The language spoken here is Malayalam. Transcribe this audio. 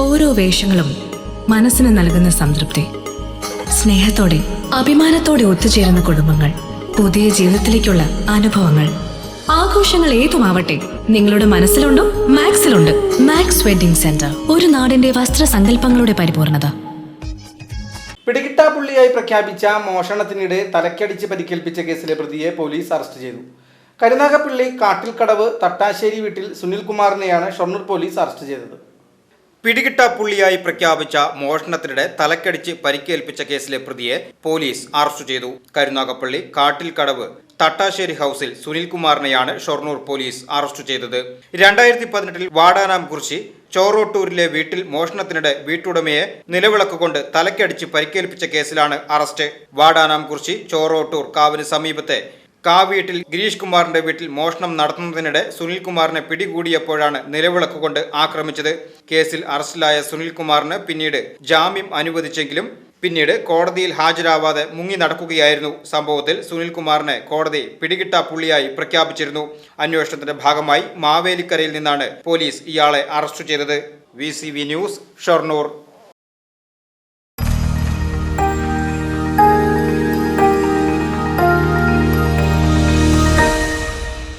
ഓരോ വേഷങ്ങളും മനസ്സിന് നൽകുന്ന സംതൃപ്തി. സ്നേഹത്തോടെ അഭിമാനത്തോടെ ഒത്തുചേരുന്ന കുടുംബങ്ങൾ പുതിയ ജീവിതത്തിലേക്കുള്ള അനുഭവങ്ങൾ. ആഘോഷങ്ങൾ ഏതുമാവട്ടെ നിങ്ങളുടെ മനസ്സിലുണ്ടോ മാക്സിലുണ്ട്. മാക്സ് വെഡിംഗ് സെന്റർ ഒരു നാടിന്റെ വസ്ത്രസങ്കല്പങ്ങളുടെ പരിപൂർണത. പിടികിട്ടാപ്പുള്ളിയായി പ്രഖ്യാപിച്ച മോഷണത്തിനിടെ തലക്കടിച്ച് പരിക്കേൽപ്പിച്ച കേസിലെ പ്രതിയെ പോലീസ് അറസ്റ്റ് ചെയ്തു. കരുനാഗപ്പള്ളി കാട്ടിൽക്കടവ് തട്ടാശ്ശേരി വീട്ടിൽ സുനിൽകുമാറിനെയാണ് ഷൊർണൂർ പോലീസ് അറസ്റ്റ് ചെയ്തത്. പിടികിട്ടാപ്പുള്ളിയായി പ്രഖ്യാപിച്ച മോഷണത്തിനിടെ തലക്കടിച്ച് പരിക്കേൽപ്പിച്ച കേസിലെ പ്രതിയെ പോലീസ് അറസ്റ്റ് ചെയ്തു. കരുനാഗപ്പള്ളി കാട്ടിൽക്കടവ് തട്ടാശ്ശേരി ഹൌസിൽ സുനിൽകുമാറിനെയാണ് ഷൊർണൂർ പോലീസ് അറസ്റ്റ് ചെയ്തത്. രണ്ടായിരത്തി പതിനെട്ടിൽ വാടാനാം കുറിശി ചോറോട്ടൂരിലെ വീട്ടിൽ മോഷണത്തിനിടെ വീട്ടുടമയെ നിലവിളക്ക് കൊണ്ട് തലക്കടിച്ച് പരിക്കേൽപ്പിച്ച കേസിലാണ് അറസ്റ്റ്. വാടാനാം കുറിശി ചോറോട്ടൂർ കാവിന് സമീപത്തെ കാവീട്ടിൽ ഗിരീഷ് കുമാറിന്റെ വീട്ടിൽ മോഷണം നടത്തുന്നതിനിടെ സുനിൽകുമാറിനെ പിടികൂടിയപ്പോഴാണ് നിലവിളക്ക് കൊണ്ട് ആക്രമിച്ചത്. കേസിൽ അറസ്റ്റിലായ സുനിൽകുമാറിന് പിന്നീട് ജാമ്യം അനുവദിച്ചെങ്കിലും പിന്നീട് കോടതിയിൽ ഹാജരാവാതെ മുങ്ങി നടക്കുകയായിരുന്നു. സംഭവത്തിൽ സുനിൽകുമാറിനെ കോടതി പിടികിട്ടാ പുള്ളിയായി പ്രഖ്യാപിച്ചിരുന്നു. അന്വേഷണത്തിന്റെ ഭാഗമായി മാവേലിക്കരയിൽ നിന്നാണ് പോലീസ് ഇയാളെ അറസ്റ്റ് ചെയ്തത്. V news Shoranur.